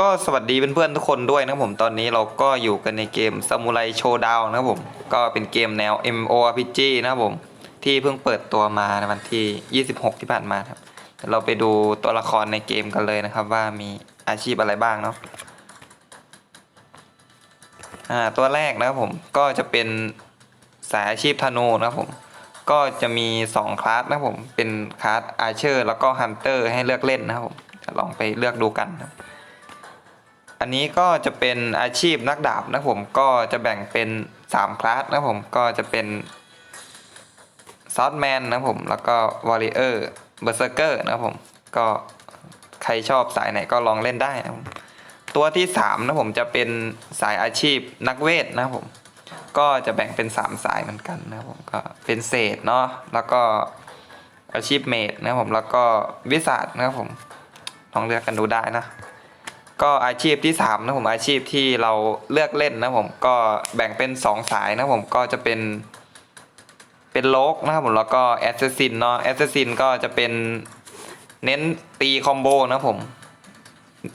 ก็สวัสดีเพื่อนๆทุกคนด้วยนะครับผมตอนนี้เราก็อยู่กันในเกม Samurai Showdown นะครับผมก็เป็นเกมแนว m o r p g นะครับผมที่เพิ่งเปิดตัวมาในวันที่ 26 ที่ผ่านมาครับเราไปดูตัวละครในเกมกันเลยนะครับ ว่ามีอาชีพอะไรบ้างเนาะอ่าตัวแรกนะครับผมก็จะเป็นสายอาชีพธนูนะครับผมก็จะมี 2 คลาสนะครับผมเป็นคลาสอาเชอร์แล้วก็ฮันเตอร์ให้เลือกเล่นนะครับผมลองไปเลือกดูกันครับ อันนี้ก็จะเป็นอาชีพนักดาบนะผมก็จะแบ่งเป็น3คลาสนะผมก็จะเป็นซอสแมนนะผมแล้วก็วอริเออร์เบอร์เซอร์เกอร์นะผมก็ใครชอบสายไหนก็ลองเล่นได้นะผมตัวที่3นะผมจะเป็นสายอาชีพนักเวทนะผมก็จะแบ่งเป็น 3 สายเหมือนกันนะผมก็เป็นเศษเนาะแล้วก็อาชีพเมดนะผมแล้วก็วิสาดนะครับผมลองเลือกกันดูได้นะ ก็อาชีพที่3นะผมอาชีพที่เราเลือกเล่นนะผมก็แบ่งเป็น 2 สายนะผมก็จะเป็นเป็นโลกนะครับผมแล้วก็แอสซ s ซินเนาะแอสซ s ซินก็จะเป็นเน้นตีคอมโบนะผม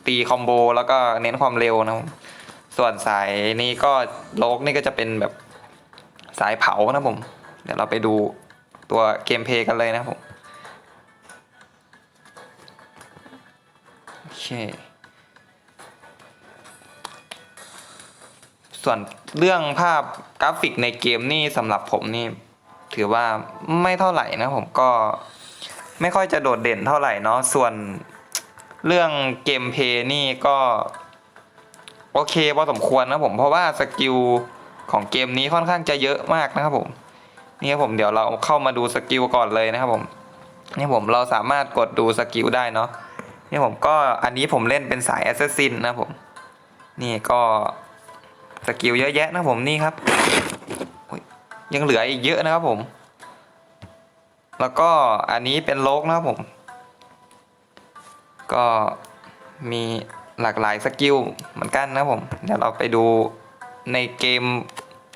ตีคอมโบแล้วก็เน้นความเร็วนะผมส่วนสายนี้ก็โลกนี่ก็จะเป็นแบบสายเผานะผม เดี๋ยวเราไปดูตัวเกมเพย์กันเลยนะผมโอเค ส่วนเรื่องภาพกราฟิกในเกมนี่สำหรับผมนี่ ถือว่าไม่เท่าไหร่นะผมก็ไม่ค่อยจะโดดเด่นเท่าไหร่เนาะส่วนเรื่องเกมเพย์นี่ก็ โอเคพอสมควรนะผมเพราะว่าสกิลของเกมนี้ค่อนข้างจะเยอะมากนะครับผมนี่ครับผมเดี๋ยวเราเข้ามาดูสกิลก่อนเลยนะครับผมนี่ผมเราสามารถกดดูสกิลได้เนาะนี่ผมก็อันนี้ผมเล่นเป็นสายแอสซ s ซินนะผม นี่ก็ สกิลเยอะแยะนะผมนี่ครับ ยังเหลืออีกเยอะนะครับผม แล้วก็อันนี้เป็นโลกนะครับผม ก็มีหลากหลายสกิลเหมือนกันนะผม เดี๋ยวเราไปดูในเกม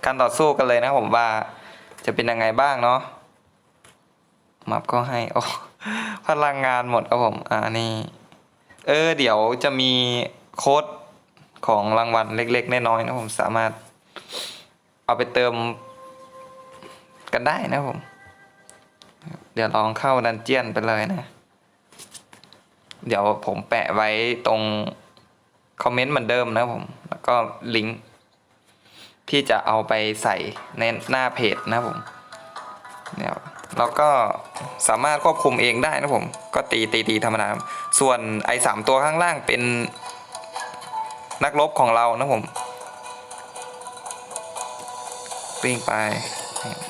การต่อสู้กันเลยนะผมว่าจะเป็นยังไงบ้างเนาะมับก็ให้โอ้พลังงานหมดครับผม อ่านี่ เออ เดี๋ยวจะมีโค้ด ของรางวัลเล็กๆน้อยๆนะผมสามารถเอาไปเติมกันได้นะผม เดี๋ยวลองเข้าดันเจียนไปเลยนะ เดี๋ยวผมแปะไว้ตรงคอมเมนต์เหมือนเดิมนะผม แล้วก็ลิงก์ที่จะเอาไปใส่ในหน้าเพจนะผมเดี๋ยวเราก็สามารถควบคุมเองได้นะผม ก็ตีตีตีธรรมดา ส่วนไอ้สามตัวข้างล่างเป็น นักรบของเรานะผมปิ้งไป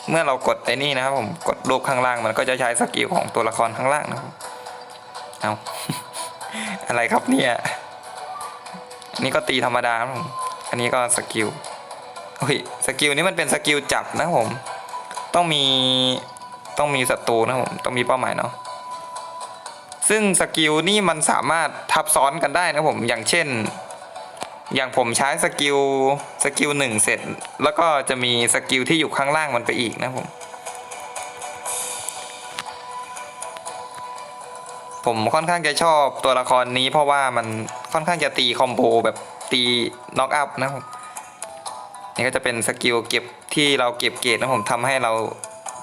เมื่อเรากดไอ้นี่นะครับผมกดรูปข้างล่างมันก็จะใช้สกิลของตัวละครข้างล่างนะครับเอาอะไรครับเนี่ยอันนี้ก็ตีธรรมดาครับผมอันนี้ก็สกิลโอ้ยสกิลนี้มันเป็นสกิลจับนะผม ต้องมีต้องมีศัตรูนะผมต้องมีเป้าหมายเนาะซึ่งสกิลนี่มันสามารถทับซ้อนกันได้นะผมอย่างเช่น อย่างผมใช้สกิลสกิลหนึ่งเสร็จ แล้วก็จะมีสกิลที่อยู่ข้างล่างมันไปอีกนะผม ผมค่อนข้างจะชอบตัวละครนี้เพราะว่ามันค่อนข้างจะตีคอมโบแบบตีน็อกอัพนะผมนี่ก็จะเป็นสกิลเก็บที่เราเก็บเกรดนะผมทำให้เรา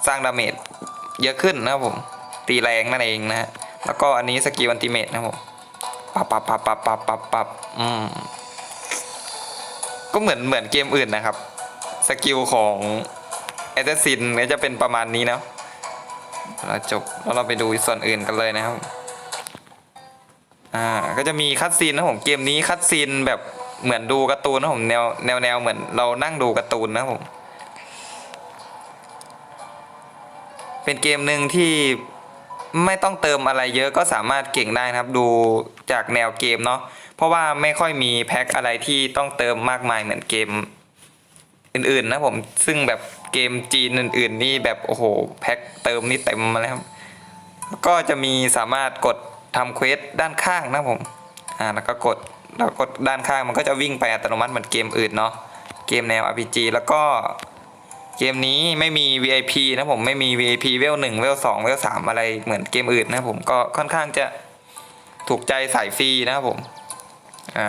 สร้างดาเมจเยอะขึ้นนะครับผมตีแรงนั่นเองนะแล้วก็อันนี้สกิลอันติเมตนะผมปับปับปับปับปับปับปับอืม ก็เหมือนเหมือนเกมอื่นนะครับ สกิลของแอสซินก็จะเป็นประมาณนี้นะเราจบแล้วเราไปดูส่วนอื่นกันเลยนะครับ อ่า ก็จะมีคัดซีนนะผม เกมนี้คัดซีนแบบเหมือนดูการ์ตูนนะผมแนวแนวแนวเหมือนเรานั่งดูการ์ตูนนะผม เป็นเกมหนึ่งที่ไม่ต้องเติมอะไรเยอะก็สามารถเก่งได้นะครับ ดูจากแนวเกมเนาะ เพราะว่าไม่ค่อยมีแพ็คอะไรที่ต้องเติมมากมายเหมือนเกมอื่นๆนะผมซึ่งแบบเกมจีนอื่น ๆ นี่แบบโอ้โหแพ็คเติมนี่เต็มมาแล้วก็จะมีสามารถกดทำเควสด้านข้างนะผมอ่าแล้วก็กดแล้วกดด้านข้างมันก็จะวิ่งไปอัตโนมัติเหมือนเกมอื่นเนาะเกมแนว RPG แล้วก็เกมนี้ไม่มี VIP นะผมไม่มี VIP เวล1เวล2เวล3อะไรเหมือนเกมอื่นนะผมก็ค่อนข้างจะถูกใจสายฟรีนะครับผม อ่า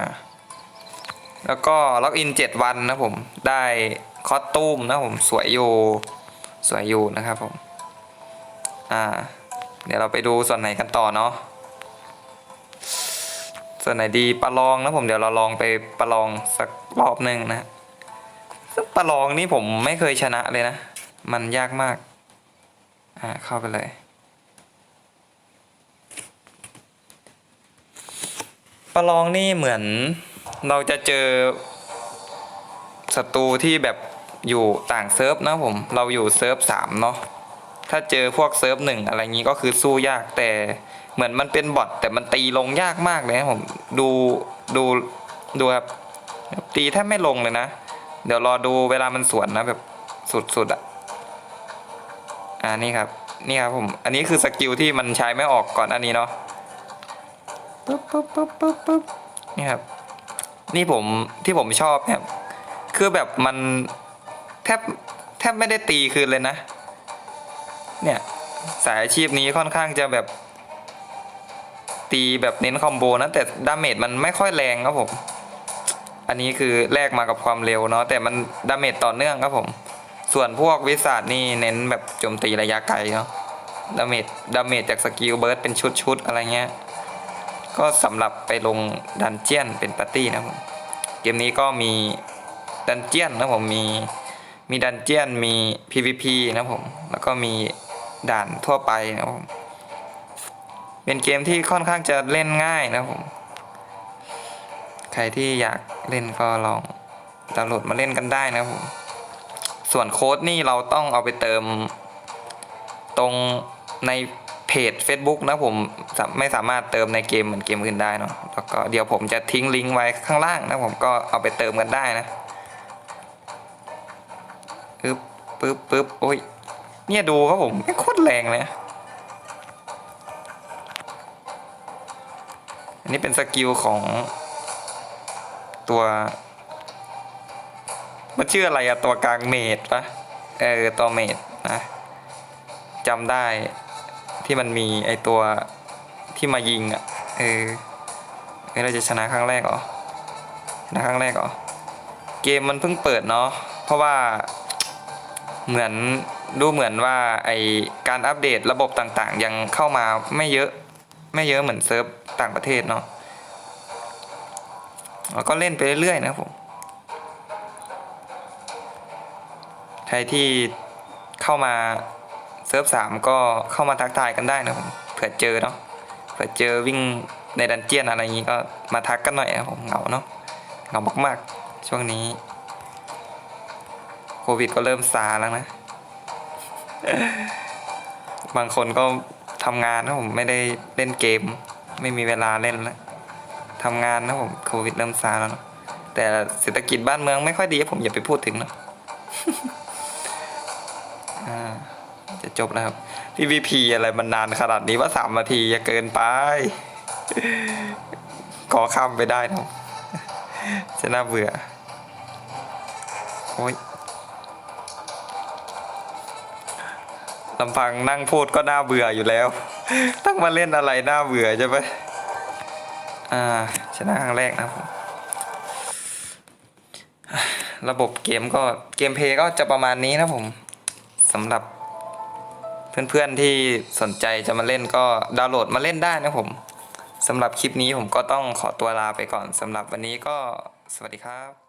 แล้วก็ล็อกอินเจ็ดวันนะผมได้คอสตูมนะผมสวยอยู่สวยอยู่นะครับผมอ่าเดี๋ยวเราไปดูส่วนไหนกันต่อเนาะส่วนไหนดีประลองนะผมเดี๋ยวเราลองไปประลองสักรอบหนึ่งนะซึ่งประลองนี่ผมไม่เคยชนะเลยนะ มันยากมาก อ่าเข้าไปเลย ประลองนี่เหมือนเราจะเจอศัตรูที่แบบอยู่ต่างเซิร์ฟนะผม เราอยู่เซิร์ฟสามเนาะถ้าเจอพวกเซิร์ฟหนึ่งอะไรงี้ก็คือสู้ยากแต่เหมือนมันเป็นบอทแต่มันตีลงยากมากเลยนะผมดูดูดูครับตีแทบไม่ลงเลยนะ เดี๋ยวรอดูเวลามันสวนนะแบบสุดๆอะอ่านี่ครับนี่ครับผม อันนี้คือสกิลที่มันใช้ไม่ออกก่อนอันนี้เนาะ ปุ๊บปุ๊บปุ๊บปุ๊บปุ๊บนี่ครับนี่ผมที่ผมชอบเนี่ยคือแบบมันแทบแทบไม่ได้ตีคืนเลยนะ เนี่ยสายอาชีพนี้ค่อนข้างจะแบบ ตีแบบเน้นคอมโบนะแต่ดาเมจมันไม่ค่อยแรงครับผม อันนี้คือแลกมากับความเร็วเนาะแต่มันดาเมจต่อเนื่องครับผม ส่วนพวกวิสัทนี่เน้นแบบโจมตีระยะไกลเนาะดาเมจดาเมจจากสกิลเบิร์ดเป็นชุดๆอะไรเงี้ย ก็สำหรับไปลงดันเจียนเป็นปาร์ตี้นะครับผมเกมนี้ก็มีดันเจียนนะผมมีมีดันเจียนมี PVP นะผมแล้วก็มีด่านทั่วไปนะผมเป็นเกมที่ค่อนข้างจะเล่นง่ายนะผมใครที่อยากเล่นก็ลองดาวน์โหลดมาเล่นกันได้นะผมส่วนโค้ดนี่เราต้องเอาไปเติมตรงใน เพจ Facebook นะผมไม่สามารถเติมในเกมเหมือนเกมอื่นได้เนาะแล้วก็เดี๋ยวผมจะทิ้งลิงก์ไว้ข้างล่างนะผมก็เอาไปเติมกันได้นะปึ๊บปึ๊บปึ๊บโอ้ยเนี่ยดูครับผมไม่โคตรแรงเลยอันนี้เป็นสกิลของตัวมันชื่ออะไรอะตัวกลางเมดปะเออตัวเมดนะจำได้ ที่มันมีไอตัวที่มายิงอะเออเอ้ยเราจะชนะครั้งแรกเหรอชนะครั้งแรกเหรอเกมมันเพิ่งเปิดเนาะเพราะว่าเหมือนดูเหมือนว่าไอการอัปเดตระบบต่างๆ ยังเข้ามาไม่เยอะไม่เยอะเหมือนเซิร์ฟต่างประเทศเนาะแล้วก็เล่นไปเรื่อยๆนะผมใครที่เข้ามา เซิร์ฟสามก็เข้ามาทักทายกันได้นะผมเผื่อเจอเนาะเผื่อเจอวิ่งในดันเจียนอะไรอย่างนี้ก็มาทักกันหน่อยนะผมเหงาเนาะเหงามากๆ ช่วงนี้ โควิดก็เริ่มซาแล้วนะ บางคนก็ทำงานนะผมไม่ได้เล่นเกม ไม่มีเวลาเล่นแล้วทำงานนะผมโควิดเริ่มซาแล้วนะแต่เศรษฐกิจบ้านเมืองไม่ค่อยดีผมอย่าไปพูดถึงเนะ จบแล้วครับ PVP อะไรมันนานขนาดนี้ว่าสามนาทีอย่าเกินไป ขอข้ามไปได้นะจะน่าเบื่อ โอ้ยลำพังนั่งพูดก็น่าเบื่ออยู่แล้วต้องมาเล่นอะไรน่าเบื่อใช่ไหมอ่า ชนะครั้งแรกนะครับผมระบบเกมก็เกมเพลย์ก็จะประมาณนี้นะผมสำหรับ เพื่อนๆที่สนใจจะมาเล่นก็ดาวน์โหลดมาเล่นได้นะผมสำหรับคลิปนี้ผมก็ต้องขอตัวลาไปก่อนสำหรับวันนี้ก็สวัสดีครับ